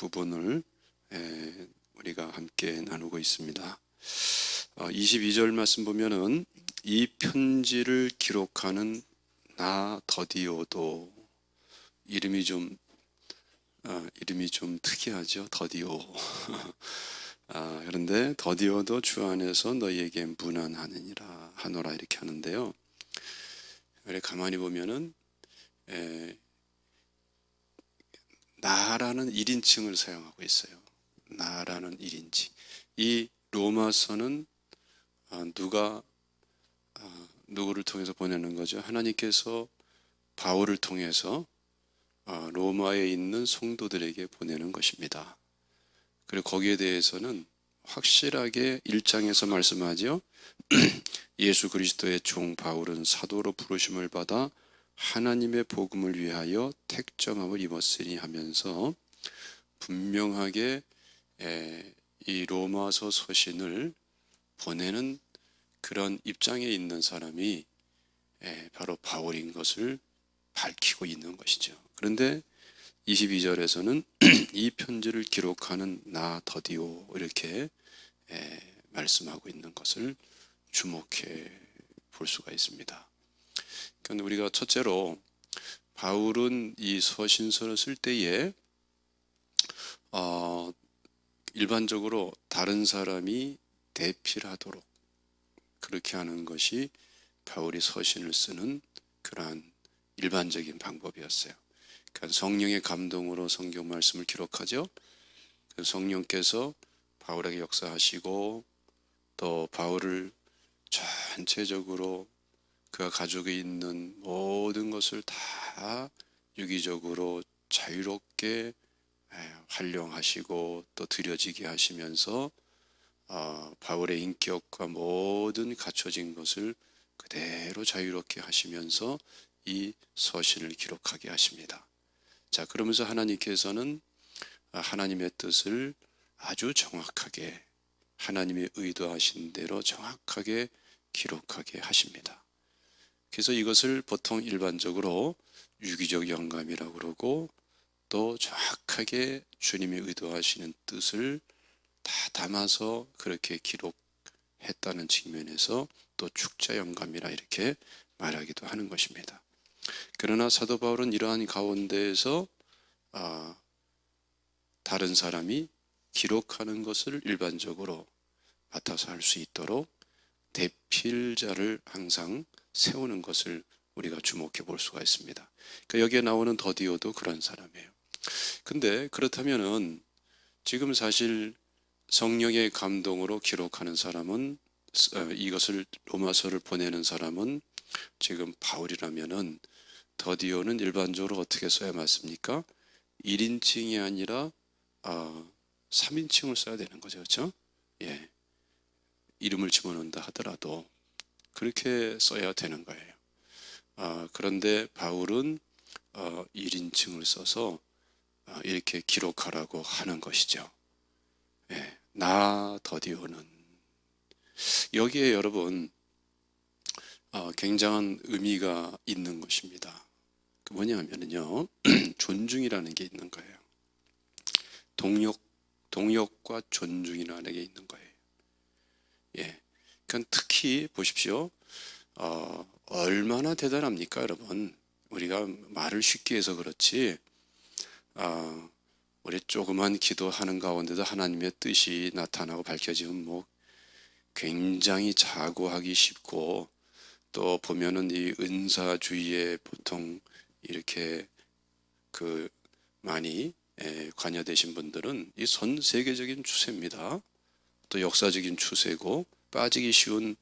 부분을 에, 우리가 함께 나누고 있습니다. 어, 22절 말씀 보면은 이 편지를 기록하는 나 더디오도 이름이 좀 아, 이름이 좀 특이하죠. 더디오. 아, 그런데 더디오도 주 안에서 너희에게 무난하느니라 하노라 이렇게 하는데요. 그래 가만히 보면은 에, 나라는 1인칭을 사용하고 있어요. 나라는 1인칭. 이 로마서는 아, 누가 아, 누구를 통해서 보내는 거죠? 하나님께서 바울을 통해서 아, 로마에 있는 성도들에게 보내는 것입니다. 그리고 거기에 대해서는 확실하게 1장에서 말씀하죠. 예수 그리스도의 종 바울은 사도로 부르심을 받아 하나님의 복음을 위하여 택정함을 입었으니 하면서 분명하게 이 로마서 서신을 보내는 그런 입장에 있는 사람이 바로 바울인 것을 밝히고 있는 것이죠. 그런데 22절에서는 이 편지를 기록하는 나 더디오 이렇게 말씀하고 있는 것을 주목해 볼 수가 있습니다. 그러니까 우리가 첫째로 바울은 이 서신서를 쓸 때에 어, 일반적으로 다른 사람이 대필하도록 그렇게 하는 것이 바울이 서신을 쓰는 그러한 일반적인 방법이었어요. 그러니까 성령의 감동으로 성경 말씀을 기록하죠. 그 성령께서 바울에게 역사하시고 또 바울을 전체적으로 그가 가지고 있는 모든 것을 다 유기적으로 자유롭게 활용하시고 또 들여지게 하시면서 어, 바울의 인격과 모든 갖춰진 것을 그대로 자유롭게 하시면서 이 서신을 기록하게 하십니다. 자, 그러면서 하나님께서는 하나님의 뜻을 아주 정확하게 하나님이 의도하신 대로 정확하게 기록하게 하십니다. 그래서 이것을 보통 일반적으로 유기적 영감이라고 그러고 또 정확하게 주님이 의도하시는 뜻을 다 담아서 그렇게 기록했다는 측면에서 또 축자 영감이라 이렇게 말하기도 하는 것입니다. 그러나 사도 바울은 이러한 가운데에서 아, 다른 사람이 기록하는 것을 일반적으로 맡아서 할 수 있도록 대필자를 항상 세우는 것을 우리가 주목해 볼 수가 있습니다. 그러니까 여기에 나오는 더디오도 그런 사람이에요. 근데 그렇다면은 지금 사실 성령의 감동으로 기록하는 사람은 어, 이것을 로마서를 보내는 사람은 지금 바울이라면은 더디오는 일반적으로 어떻게 써야 맞습니까? 1인칭이 아니라 어, 3인칭을 써야 되는 거죠. 그렇죠? 예. 이름을 집어넣는다 하더라도 그렇게 써야 되는 거예요. 어, 그런데 바울은 어, 1인칭을 써서 어, 이렇게 기록하라고 하는 것이죠. 예. 나 더디오는 여기에 여러분 어, 굉장한 의미가 있는 것입니다. 그 뭐냐면요 존중이라는 게 있는 거예요. 동력 동력과 존중이라는 게 있는 거예요. 예, 그러니까 특히 보십시오. 어, 얼마나 대단합니까, 여러분? 우리가 말을 쉽게 해서 그렇지. 어, 우리 조그만 기도하는 가운데도 하나님의 뜻이 나타나고 밝혀지면 뭐 굉장히 자고하기 쉽고 또 보면은 이 은사주의에 보통 이렇게 그 많이 관여되신 분들은 이 전 세계적인 추세입니다. 또 역사적인 추세고 빠지기 쉬운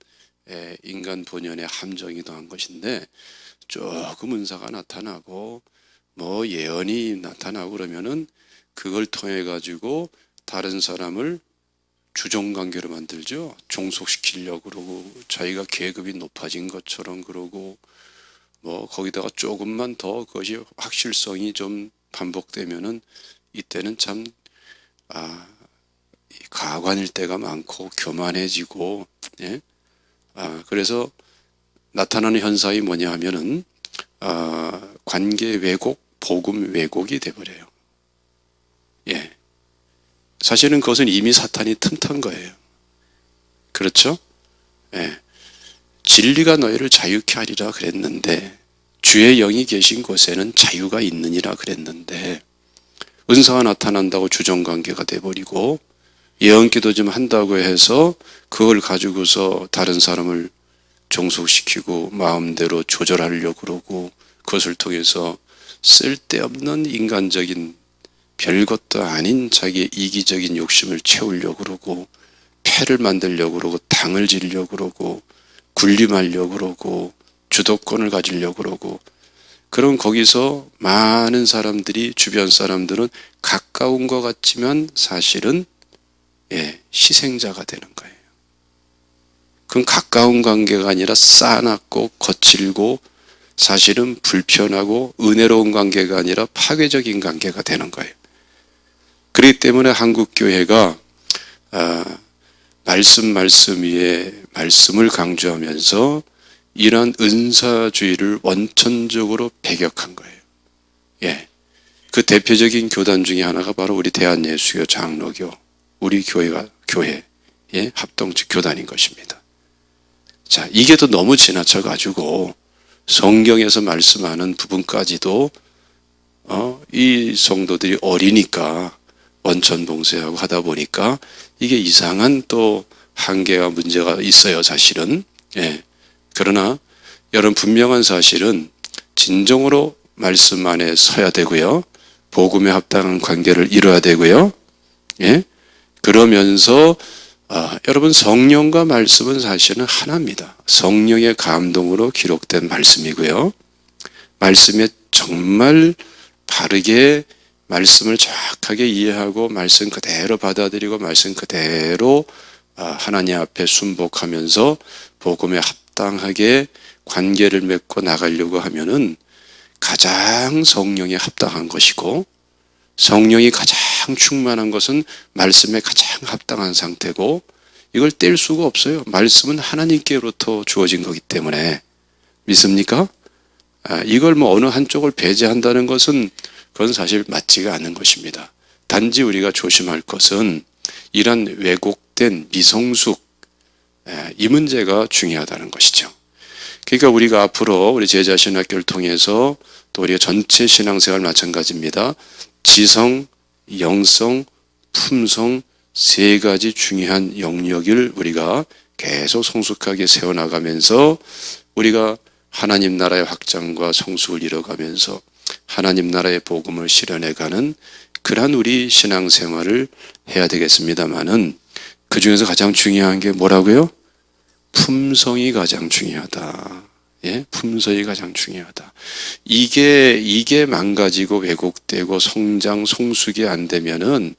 인간 본연의 함정이기도 한 것인데 조금 은사가 나타나고 뭐 예언이 나타나고 그러면은 그걸 통해 가지고 다른 사람을 주종 관계로 만들죠. 종속시키려고 그러고 자기가 계급이 높아진 것처럼 그러고 뭐 거기다가 조금만 더 그것이 확실성이 좀 반복되면은 이때는 참 아, 가관일 때가 많고 교만해지고 예? 아, 그래서 나타나는 현상이 뭐냐 하면은 아, 관계 왜곡, 복음 왜곡이 돼버려요. 예, 사실은 그것은 이미 사탄이 틈탄 거예요. 그렇죠? 예. 진리가 너희를 자유케 하리라 그랬는데 주의 영이 계신 곳에는 자유가 있느니라 그랬는데 은사가 나타난다고 주정관계가 돼버리고 예언기도 좀 한다고 해서 그걸 가지고서 다른 사람을 종속시키고 마음대로 조절하려고 그러고 그것을 통해서 쓸데없는 인간적인 별것도 아닌 자기의 이기적인 욕심을 채우려고 그러고 패를 만들려고 그러고 당을 지려고 그러고 군림하려고 그러고 주도권을 가지려고 그러고 그럼 거기서 많은 사람들이 주변 사람들은 가까운 것 같지만 사실은 예, 희생자가 되는 거예요. 그건 가까운 관계가 아니라 싸납고 거칠고 사실은 불편하고 은혜로운 관계가 아니라 파괴적인 관계가 되는 거예요. 그렇기 때문에 한국 교회가 아, 말씀 말씀 위에 말씀을 강조하면서 이러한 은사주의를 원천적으로 배격한 거예요. 예. 그 대표적인 교단 중에 하나가 바로 우리 대한예수교 장로교, 우리 교회가 교회, 예, 합동적 교단인 것입니다. 자, 이게 또 너무 지나쳐 가지고 성경에서 말씀하는 부분까지도 어, 이 성도들이 어리니까 원천 봉쇄하고 하다 보니까 이게 이상한 또 한계와 문제가 있어요, 사실은. 예. 그러나 여러분 분명한 사실은 진정으로 말씀 안에 서야 되고요. 복음에 합당한 관계를 이뤄야 되고요. 예? 그러면서 아, 여러분 성령과 말씀은 사실은 하나입니다. 성령의 감동으로 기록된 말씀이고요. 말씀에 정말 바르게 말씀을 정확하게 이해하고 말씀 그대로 받아들이고 말씀 그대로 아, 하나님 앞에 순복하면서 복음에 합당하게 관계를 맺고 나가려고 하면은 가장 성령에 합당한 것이고 성령이 가장 충만한 것은 말씀에 가장 합당한 상태고 이걸 뗄 수가 없어요. 말씀은 하나님께로부터 주어진 거기 때문에 믿습니까? 아, 이걸 뭐 어느 한쪽을 배제한다는 것은 그건 사실 맞지가 않은 것입니다. 단지 우리가 조심할 것은 이런 왜곡된 미성숙 이 문제가 중요하다는 것이죠. 그러니까 우리가 앞으로 우리 제자 신학교를 통해서 또 우리가 전체 신앙생활 마찬가지입니다. 지성, 영성, 품성 세 가지 중요한 영역을 우리가 계속 성숙하게 세워나가면서 우리가 하나님 나라의 확장과 성숙을 이뤄가면서 하나님 나라의 복음을 실현해가는 그러한 우리 신앙생활을 해야 되겠습니다만은 그 중에서 가장 중요한 게 뭐라고요? 품성이 가장 중요하다. 예? 품성이 가장 중요하다. 이게, 이게 망가지고 왜곡되고 성장, 성숙이 안 되면은,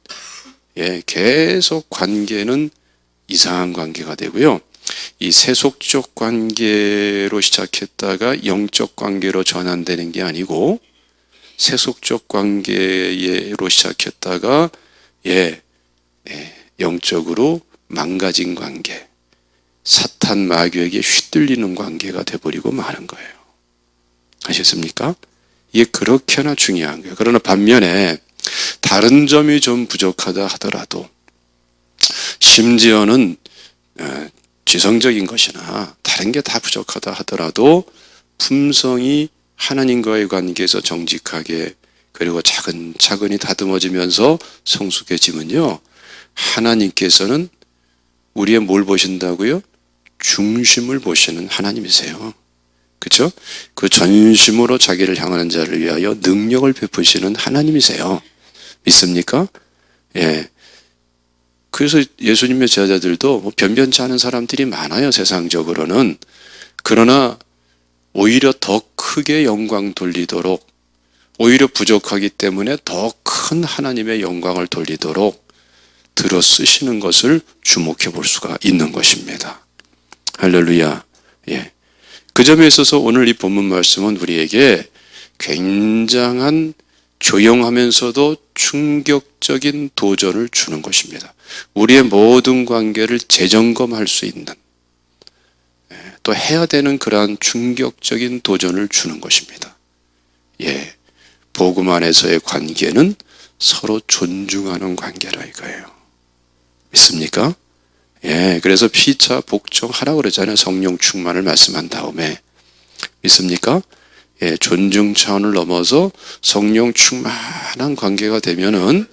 예, 계속 관계는 이상한 관계가 되고요. 이 세속적 관계로 시작했다가 영적 관계로 전환되는 게 아니고, 세속적 관계로 시작했다가, 예, 예 영적으로 망가진 관계. 사탄 마귀에게 휘둘리는 관계가 돼버리고 마는 거예요. 아셨습니까? 이게 그렇게나 중요한 거예요. 그러나 반면에 다른 점이 좀 부족하다 하더라도 심지어는 어, 지성적인 것이나 다른 게 다 부족하다 하더라도 품성이 하나님과의 관계에서 정직하게 그리고 차근차근히 다듬어지면서 성숙해지면요. 하나님께서는 우리의 뭘 보신다고요? 중심을 보시는 하나님이세요. 그렇죠? 그 전심으로 자기를 향하는 자를 위하여 능력을 베푸시는 하나님이세요. 믿습니까? 예. 그래서 예수님의 제자들도 뭐 변변치 않은 사람들이 많아요, 세상적으로는. 그러나 오히려 더 크게 영광 돌리도록, 오히려 부족하기 때문에 더 큰 하나님의 영광을 돌리도록 들어 쓰시는 것을 주목해 볼 수가 있는 것입니다. 할렐루야. 예. 그 점에 있어서 오늘 이 본문 말씀은 우리에게 굉장한 조용하면서도 충격적인 도전을 주는 것입니다. 우리의 모든 관계를 재점검할 수 있는 예, 또 해야 되는 그러한 충격적인 도전을 주는 것입니다. 예. 복음 안에서의 관계는 서로 존중하는 관계라 이거예요. 믿습니까? 예, 그래서 피차 복종하라 그러잖아요. 성령 충만을 말씀한 다음에. 믿습니까? 예, 존중 차원을 넘어서 성령 충만한 관계가 되면은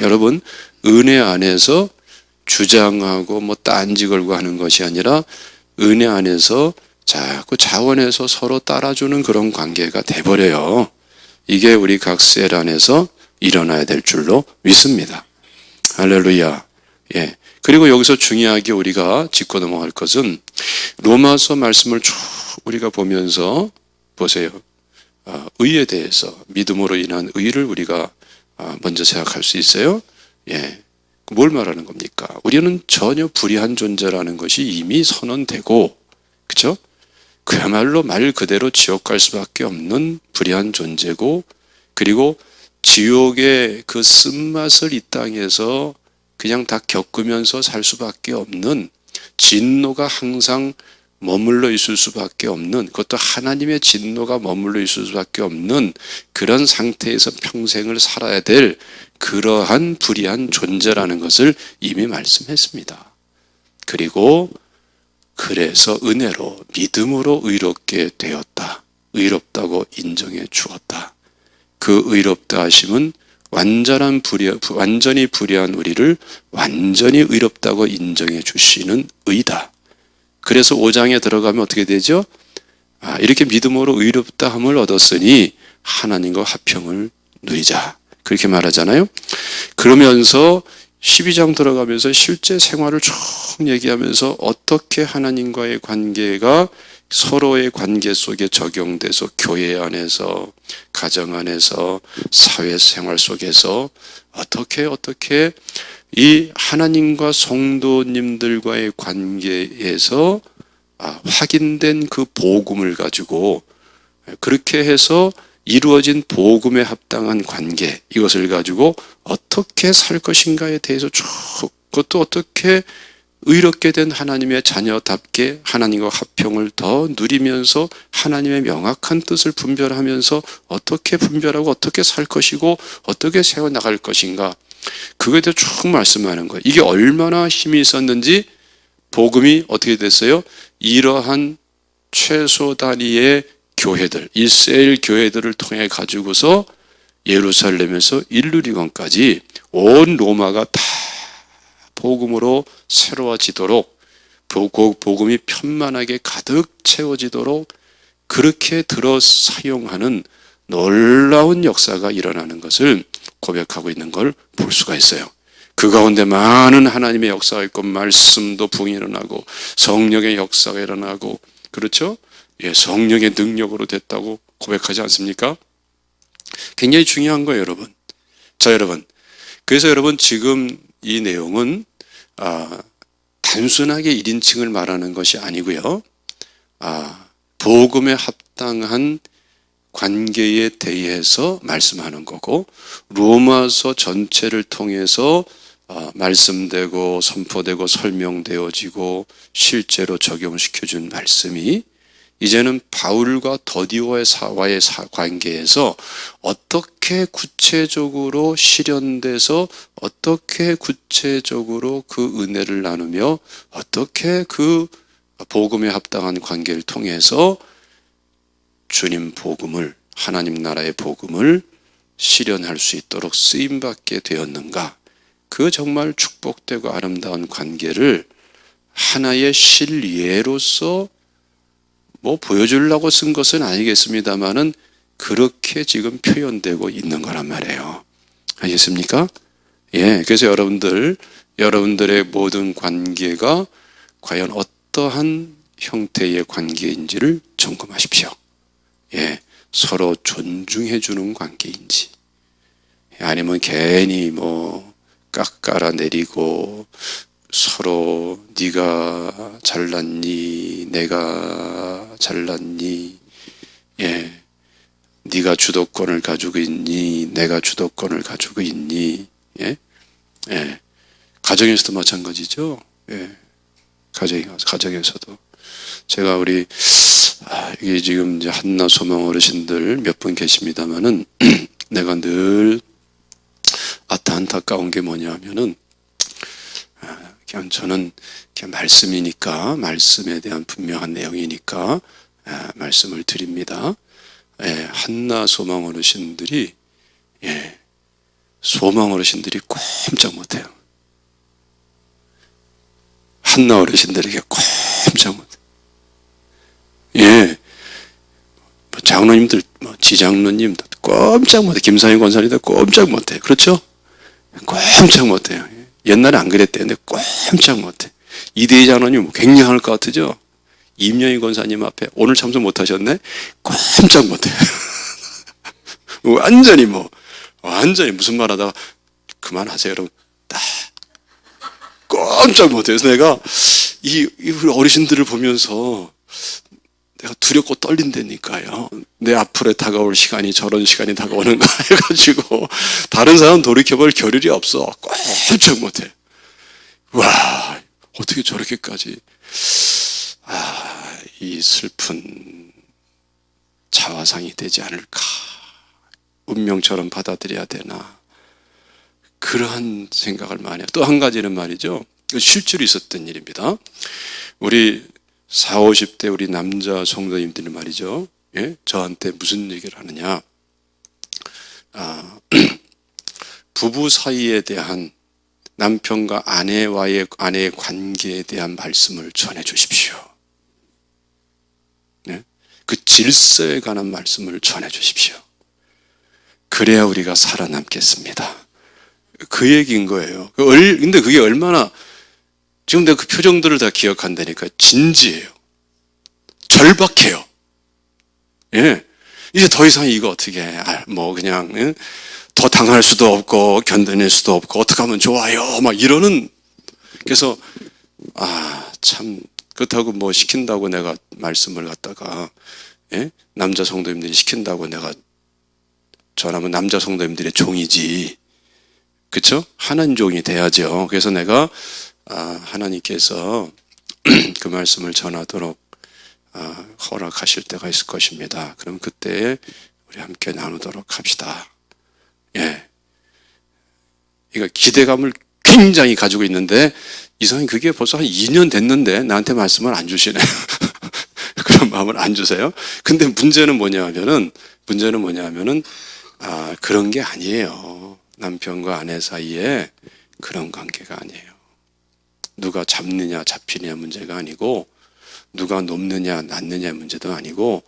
여러분 은혜 안에서 주장하고 뭐 딴지 걸고 하는 것이 아니라 은혜 안에서 자꾸 자원해서 서로 따라주는 그런 관계가 돼버려요. 이게 우리 각셀 안에서 일어나야 될 줄로 믿습니다. 할렐루야. 예. 그리고 여기서 중요하게 우리가 짚고 넘어갈 것은 로마서 말씀을 쭉 우리가 보면서 보세요. 아, 의에 대해서 믿음으로 인한 의를 우리가 아, 먼저 생각할 수 있어요. 예. 뭘 말하는 겁니까? 우리는 전혀 불의한 존재라는 것이 이미 선언되고, 그죠? 그야말로 말 그대로 지옥 갈 수밖에 없는 불의한 존재고, 그리고 지옥의 그 쓴맛을 이 땅에서 그냥 다 겪으면서 살 수밖에 없는 진노가 항상 머물러 있을 수밖에 없는 그것도 하나님의 진노가 머물러 있을 수밖에 없는 그런 상태에서 평생을 살아야 될 그러한 불의한 존재라는 것을 이미 말씀했습니다. 그리고 그래서 은혜로 믿음으로 의롭게 되었다. 의롭다고 인정해 주었다. 그 의롭다 하심은 완전한 불의, 완전히 불의한 우리를 완전히 의롭다고 인정해 주시는 의다. 그래서 5장에 들어가면 어떻게 되죠? 아, 이렇게 믿음으로 의롭다함을 얻었으니 하나님과 화평을 누리자. 그렇게 말하잖아요. 그러면서 12장 들어가면서 실제 생활을 쭉 얘기하면서 어떻게 하나님과의 관계가 서로의 관계 속에 적용돼서 교회 안에서 가정 안에서 사회 생활 속에서 어떻게 어떻게 이 하나님과 성도님들과의 관계에서 아, 확인된 그 복음을 가지고 그렇게 해서 이루어진 복음에 합당한 관계 이것을 가지고 어떻게 살 것인가에 대해서 쭉 그것도 어떻게 의롭게 된 하나님의 자녀답게 하나님과 화평을 더 누리면서 하나님의 명확한 뜻을 분별하면서 어떻게 분별하고 어떻게 살 것이고 어떻게 세워 나갈 것인가 그거에 대해 쭉 말씀하는 거예요. 이게 얼마나 힘이 있었는지 복음이 어떻게 됐어요? 이러한 최소 단위의 교회들, 이스라엘 교회들을 통해 가지고서 예루살렘에서 일루리건까지 온 로마가 다 복음으로 새로워지도록 복음이 편만하게 가득 채워지도록 그렇게 들어 사용하는 놀라운 역사가 일어나는 것을 고백하고 있는 걸 볼 수가 있어요. 그 가운데 많은 하나님의 역사가 있고 말씀도 붕이 일어나고 성령의 역사가 일어나고 그렇죠? 예, 성령의 능력으로 됐다고 고백하지 않습니까? 굉장히 중요한 거예요, 여러분. 자, 여러분. 그래서 여러분 지금 이 내용은 아, 단순하게 1인칭을 말하는 것이 아니고요. 아, 복음에 합당한 관계에 대해서 말씀하는 거고 로마서 전체를 통해서 아, 말씀되고 선포되고 설명되어지고 실제로 적용시켜준 말씀이 이제는 바울과 더디오의 사와의 관계에서 어떻게 구체적으로 실현돼서 어떻게 구체적으로 그 은혜를 나누며 어떻게 그 복음에 합당한 관계를 통해서 주님 복음을 하나님 나라의 복음을 실현할 수 있도록 쓰임 받게 되었는가? 그 정말 축복되고 아름다운 관계를 하나의 실예로서 뭐 보여주려고 쓴 것은 아니겠습니다만은 그렇게 지금 표현되고 있는 거란 말이에요. 알겠습니까? 예. 그래서 여러분들, 여러분들의 모든 관계가 과연 어떠한 형태의 관계인지를 점검하십시오. 예. 서로 존중해 주는 관계인지. 아니면 괜히 뭐 깎아라 내리고 서로 네가 잘났니 내가 잘났니? 예. 네가 주도권을 가지고 있니 내가 주도권을 가지고 있니? 예, 예. 가정에서도 마찬가지죠? 예. 가정 가정에서도. 제가 우리 아, 이게 지금 이제 한나 소망 어르신들 몇 분 계십니다만은 내가 늘 아타 안타까운 게 뭐냐 하면은 그냥 저는 그냥 말씀이니까 말씀에 대한 분명한 내용이니까 아, 말씀을 드립니다. 예, 한나 소망 어르신들이 예, 소망 어르신들이 꼼짝 못해요. 한나 어르신들에게 꼼짝 못해. 예, 뭐 장로님들, 뭐 지장로님 꼼짝 못해. 김상희 권사님도 꼼짝 못해. 그렇죠? 꼼짝 못해요. 옛날에 안 그랬대요. 근데 꼼짝 못해. 이대희 장로님 굉장할 것 같으죠? 임영희 권사님 앞에 오늘 참석 못하셨네? 꼼짝 못해. 완전히 뭐, 완전히 무슨 말 하다가 그만하세요, 여러분. 딱 꼼짝 못해요. 그래서 내가 이, 이 어르신들을 보면서 내가 두렵고 떨린다니까요. 내 앞으로 다가올 시간이 저런 시간이 다가오는가 해가지고 다른 사람 돌이켜볼 겨를이 없어. 꼼짝 못해. 와 어떻게 저렇게까지 아, 이 슬픈 자화상이 되지 않을까. 운명처럼 받아들여야 되나. 그러한 생각을 많이 해요. 또 한 가지는 말이죠. 실제로 있었던 일입니다. 우리 4, 50대 우리 남자 성도님들이 말이죠. 예? 저한테 무슨 얘기를 하느냐. 아, 부부 사이에 대한 남편과 아내와의 아내의 관계에 대한 말씀을 전해 주십시오. 네? 그 질서에 관한 말씀을 전해 주십시오. 그래야 우리가 살아남겠습니다. 그 얘기인 거예요. 그 근데 그게 얼마나 지금 내가 그 표정들을 다 기억한다니까 진지해요. 절박해요. 예. 이제 더 이상 이거 어떻게 해. 아, 뭐 그냥 예? 더 당할 수도 없고 견뎌낼 수도 없고 어떻게 하면 좋아요. 막 이러는 그래서 아, 참 그렇다고 뭐 시킨다고 내가 말씀을 갖다가 예? 남자 성도님들이 시킨다고 내가 전하면 남자 성도님들의 종이지. 그쵸? 하나님 종이 돼야죠. 그래서 내가 아, 하나님께서 그 말씀을 전하도록 아, 허락하실 때가 있을 것입니다. 그럼 그때 우리 함께 나누도록 합시다. 예. 이거 기대감을 굉장히 가지고 있는데 이상이 그게 벌써 한 2년 됐는데 나한테 말씀을 안 주시네. 그런 마음을 안 주세요. 근데 문제는 뭐냐면은 문제는 뭐냐면은 아, 그런 게 아니에요. 남편과 아내 사이에 그런 관계가 아니에요. 누가 잡느냐 잡히느냐 문제가 아니고 누가 높느냐 낮느냐 문제도 아니고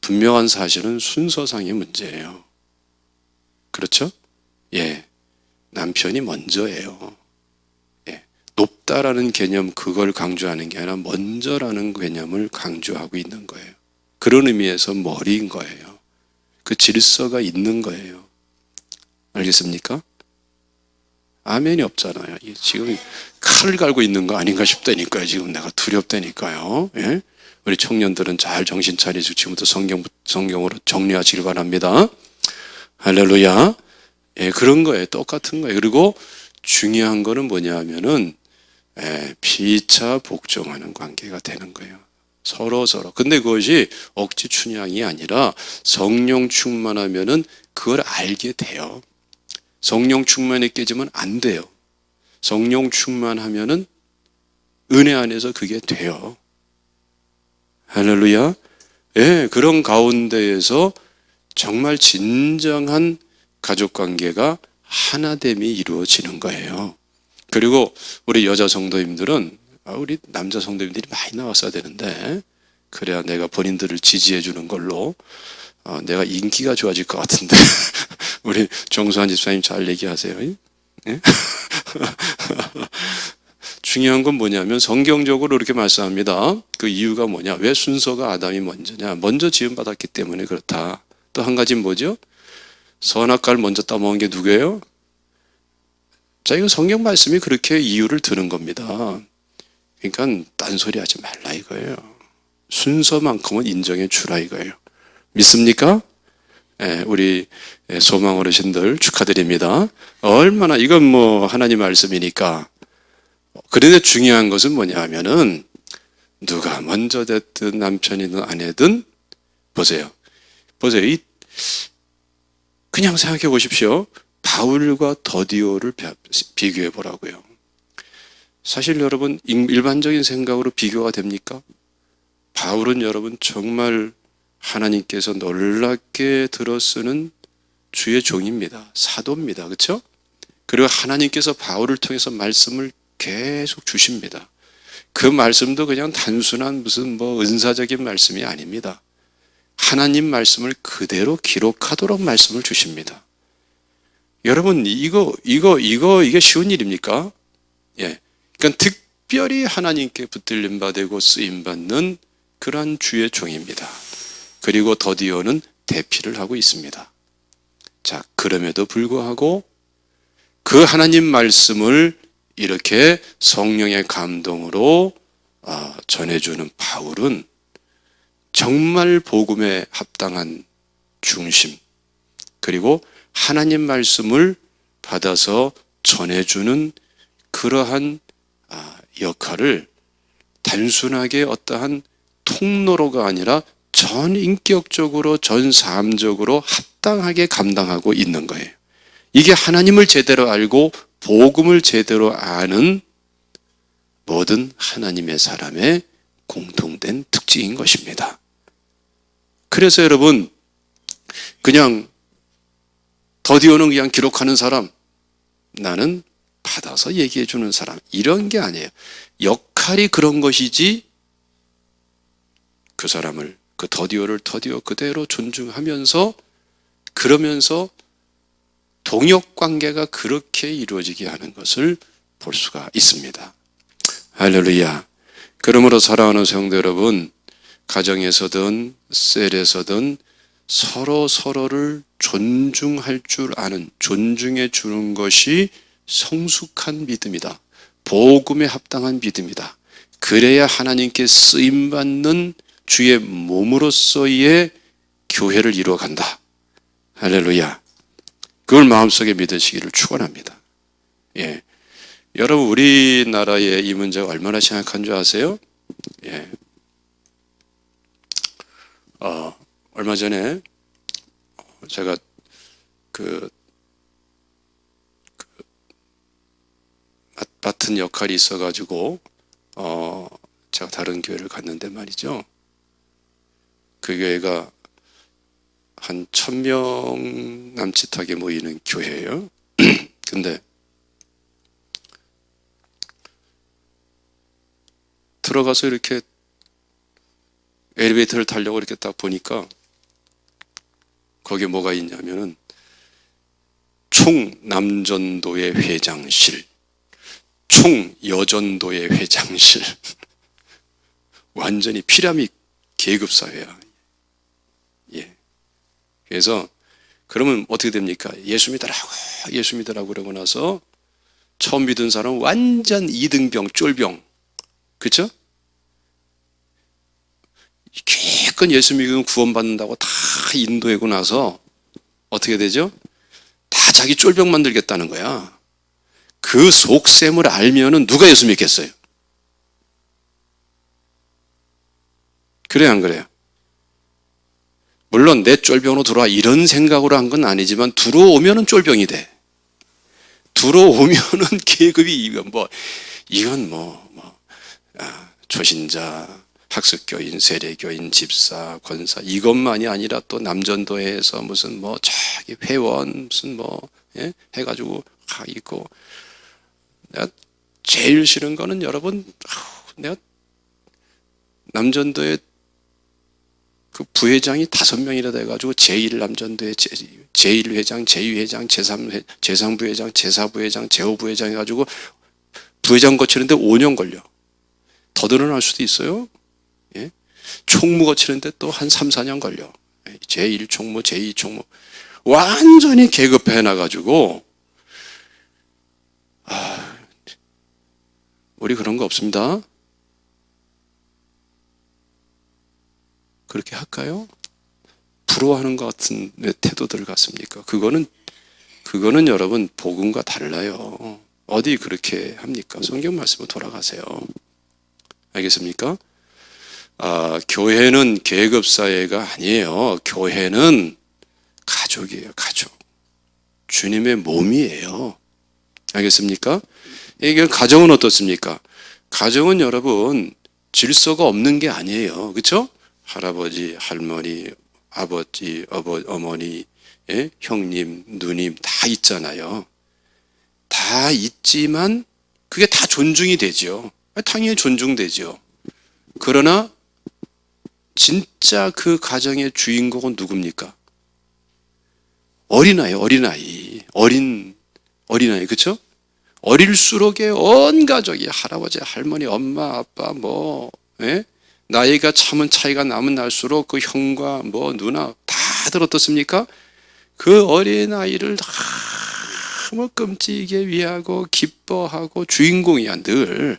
분명한 사실은 순서상의 문제예요. 그렇죠? 예. 남편이 먼저예요. 예. 높다라는 개념 그걸 강조하는 게 아니라 먼저라는 개념을 강조하고 있는 거예요. 그런 의미에서 머리인 거예요. 그 질서가 있는 거예요. 알겠습니까? 아멘이 없잖아요. 지금 칼을 갈고 있는 거 아닌가 싶다니까요. 지금 내가 두렵다니까요. 예? 우리 청년들은 잘 정신 차리시고 지금부터 성경, 성경으로 정리하시길 바랍니다. 할렐루야. 예, 그런 거예요. 똑같은 거예요. 그리고 중요한 거는 뭐냐 하면은, 예, 피차 복종하는 관계가 되는 거예요. 서로 서로. 근데 그것이 억지 춘향이 아니라 성령 충만하면은 그걸 알게 돼요. 성령 충만에 깨지면 안 돼요. 성령 충만하면은 은혜 안에서 그게 돼요. 할렐루야. 예, 그런 가운데에서 정말 진정한 가족 관계가 하나됨이 이루어지는 거예요. 그리고 우리 여자 성도님들은 아, 우리 남자 성도님들이 많이 나왔어야 되는데 그래야 내가 본인들을 지지해 주는 걸로 어, 내가 인기가 좋아질 것 같은데 우리 정수환 집사님 잘 얘기하세요. 예? 중요한 건 뭐냐면 성경적으로 이렇게 말씀합니다. 그 이유가 뭐냐? 왜 순서가 아담이 먼저냐? 먼저 지음 받았기 때문에 그렇다. 또 한 가지는 뭐죠? 선악과를 먼저 따먹은 게 누구예요? 자, 이거 성경 말씀이 그렇게 이유를 드는 겁니다. 그러니까 딴소리 하지 말라 이거예요. 순서만큼은 인정해 주라 이거예요. 믿습니까? 예, 우리 소망 어르신들 축하드립니다. 얼마나 이건 뭐 하나님 말씀이니까. 그런데 중요한 것은 뭐냐 하면은 누가 먼저 됐든 남편이든 아내든 보세요. 보세요. 이 그냥 생각해 보십시오. 바울과 더디오를 비교해 보라고요. 사실 여러분 일반적인 생각으로 비교가 됩니까? 바울은 여러분 정말 하나님께서 놀랍게 들어쓰는 주의 종입니다. 사도입니다. 그렇죠? 그리고 하나님께서 바울을 통해서 말씀을 계속 주십니다. 그 말씀도 그냥 단순한 무슨 뭐 은사적인 말씀이 아닙니다. 하나님 말씀을 그대로 기록하도록 말씀을 주십니다. 여러분 이거 이거 이거 이게 쉬운 일입니까? 예. 그러니까 특별히 하나님께 붙들림 받고 쓰임 받는 그러한 주의 종입니다. 그리고 더디어는 대피를 하고 있습니다. 자, 그럼에도 불구하고 그 하나님 말씀을 이렇게 성령의 감동으로 아, 전해주는 바울은 정말 복음에 합당한 중심, 그리고 하나님 말씀을 받아서 전해주는 그러한 아, 역할을 단순하게 어떠한 통로로가 아니라 전 인격적으로 전 삶적으로 합당하게 감당하고 있는 거예요. 이게 하나님을 제대로 알고 복음을 제대로 아는 모든 하나님의 사람의 공통된 특징인 것입니다. 그래서 여러분 그냥 더디오는 그냥 기록하는 사람 나는 받아서 얘기해 주는 사람 이런 게 아니에요. 역할이 그런 것이지 그 사람을 그 더디오를 더디오 그대로 존중하면서 그러면서 동역 관계가 그렇게 이루어지게 하는 것을 볼 수가 있습니다. 할렐루야. 그러므로 사랑하는 성도 여러분, 가정에서든 셀에서든 서로 서로를 존중할 줄 아는 존중해 주는 것이 성숙한 믿음이다. 복음에 합당한 믿음이다. 그래야 하나님께 쓰임 받는 주의 몸으로서의 교회를 이루어 간다. 할렐루야. 그걸 마음속에 믿으시기를 축원합니다. 예. 여러분 우리나라의 이 문제가 얼마나 심각한 줄 아세요? 예. 어, 얼마 전에 제가 그, 그 맡은 역할이 있어가지고 어, 제가 다른 교회를 갔는데 말이죠. 그 교회가 한 천 명 남짓하게 모이는 교회예요. 근데 들어가서 이렇게 엘리베이터를 타려고 이렇게 딱 보니까 거기에 뭐가 있냐면은 총남전도의 회장실, 총여전도의 회장실. 완전히 피라밋 계급 사회야. 예. 그래서 그러면 어떻게 됩니까? 예수 믿으라고, 예수 믿으라고 그러고 나서 처음 믿은 사람은 완전 이등병, 쫄병. 그쵸? 기껏 예수 믿으면 구원받는다고 다 인도하고 나서 어떻게 되죠? 다 자기 쫄병 만들겠다는 거야. 그 속셈을 알면은 누가 예수 믿겠어요? 그래, 안 그래요? 물론 내 쫄병으로 들어와 이런 생각으로 한 건 아니지만 들어오면은 쫄병이 돼. 들어오면은 계급이 이건 뭐, 이건 뭐, 뭐, 아, 초신자, 학습교인, 세례교인, 집사, 권사 이것만이 아니라 또 남전도에서 무슨 뭐 자기 회원 무슨 뭐 예? 해가지고 가 있고 내가 제일 싫은 거는 여러분 내가 남전도에 그 부회장이 다섯 명이라 돼가지고 제1 남전도에 제1 회장, 제2 회장, 제3 제3부회장, 제4부회장, 제5부회장 해가지고 부회장 거치는데 5년 걸려. 더 늘어날 수도 있어요. 예? 총무 거치는데 또 한 3, 4년 걸려. 제1 총무, 제2 총무. 완전히 계급해 놔가지고, 아, 우리 그런 거 없습니다. 그렇게 할까요? 부러워하는 것 같은 태도들 같습니까? 그거는, 그거는 여러분, 복음과 달라요. 어디 그렇게 합니까? 성경 말씀으로 돌아가세요. 알겠습니까? 아, 교회는 계급 사회가 아니에요. 교회는 가족이에요, 가족. 주님의 몸이에요. 알겠습니까? 이게 가정은 어떻습니까? 가정은 여러분 질서가 없는 게 아니에요. 그렇죠? 할아버지, 할머니, 아버지, 어버, 어머니, 예? 형님, 누님 다 있잖아요. 다 있지만 그게 다 존중이 되죠. 당연히 존중되죠. 그러나 진짜 그 가정의 주인공은 누굽니까? 어린아이, 어린아이, 어린 어린아이, 그렇죠? 어릴수록에 온 가족이 할아버지, 할머니, 엄마, 아빠, 뭐 예? 나이가 참은 차이가 나면 날수록 그 형과 뭐 누나 다들 어떻습니까? 그 어린 아이를 너무 끔찍하게 위하고 기뻐하고 주인공이야 늘.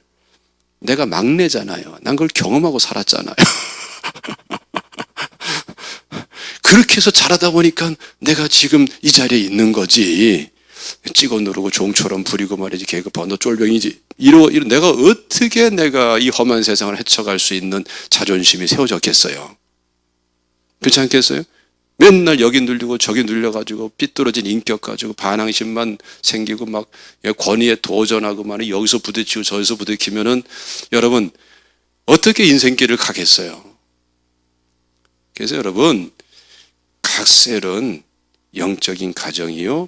내가 막내잖아요. 난 그걸 경험하고 살았잖아요. 그렇게 해서 자라다 보니까 내가 지금 이 자리에 있는 거지 찍어 누르고 종처럼 부리고 말이지 계급하고 너 쫄병이지 이러, 이러 내가 어떻게 내가 이 험한 세상을 헤쳐갈 수 있는 자존심이 세워졌겠어요 그렇지 않겠어요? 맨날 여기 눌리고 저기 눌려가지고 삐뚤어진 인격 가지고 반항심만 생기고 막 권위에 도전하고 만 여기서 부딪히고 저기서 부딪히면은 여러분 어떻게 인생길을 가겠어요? 그래서 여러분 각 셀은 영적인 가정이요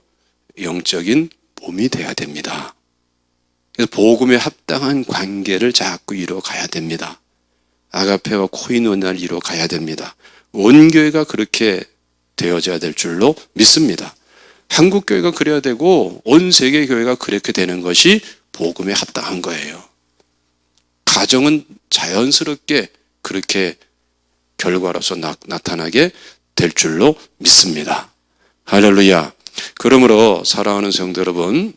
영적인 몸이 돼야 됩니다. 그래서 복음에 합당한 관계를 자꾸 이루어가야 됩니다. 아가페와 코인원을 이루어가야 됩니다. 온 교회가 그렇게 되어져야 될 줄로 믿습니다. 한국 교회가 그래야 되고 온 세계 교회가 그렇게 되는 것이 복음에 합당한 거예요. 가정은 자연스럽게 그렇게 결과로서 나, 타나게 될 줄로 믿습니다. 할렐루야. 그러므로 사랑하는 성도 여러분,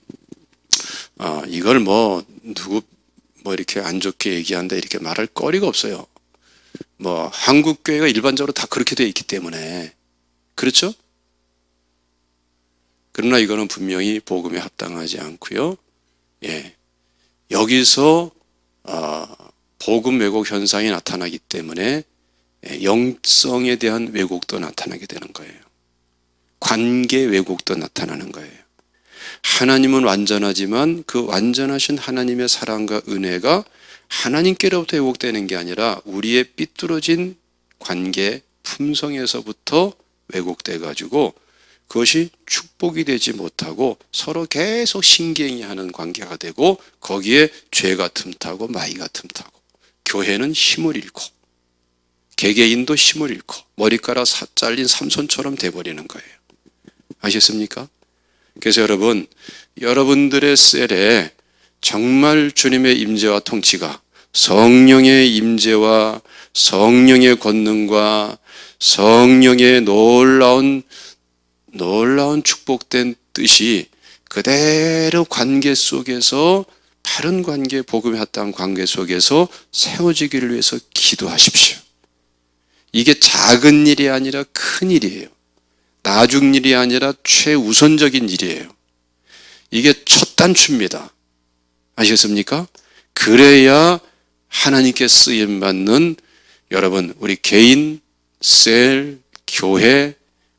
어, 이걸 뭐 누구 뭐 이렇게 안 좋게 얘기한다 이렇게 말할 거리가 없어요. 뭐 한국 교회가 일반적으로 다 그렇게 돼 있기 때문에 그렇죠? 그러나 이거는 분명히 복음에 합당하지 않고요. 예. 여기서 어, 복음 왜곡 현상이 나타나기 때문에 예, 영성에 대한 왜곡도 나타나게 되는 거예요. 관계 왜곡도 나타나는 거예요. 하나님은 완전하지만 그 완전하신 하나님의 사랑과 은혜가 하나님께로부터 왜곡되는 게 아니라 우리의 삐뚤어진 관계 품성에서부터 왜곡돼 가지고 그것이 축복이 되지 못하고 서로 계속 신경이 하는 관계가 되고 거기에 죄가 틈타고 마이가 틈타고 교회는 힘을 잃고 개개인도 힘을 잃고 머리카락 잘린 삼손처럼 돼버리는 거예요. 아셨습니까? 그래서 여러분 여러분들의 셀에 정말 주님의 임재와 통치가 성령의 임재와 성령의 권능과 성령의 놀라운 놀라운 축복된 뜻이 그대로 관계 속에서 바른 관계 복음에 합당한 관계 속에서 세워지기를 위해서 기도하십시오. 이게 작은 일이 아니라 큰 일이에요. 나중 일이 아니라 최우선적인 일이에요. 이게 첫 단추입니다. 아시겠습니까? 그래야 하나님께 쓰임 받는 여러분 우리 개인, 셀, 교회,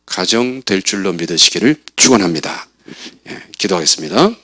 가정 될 줄로 믿으시기를 축원합니다. 예, 기도하겠습니다.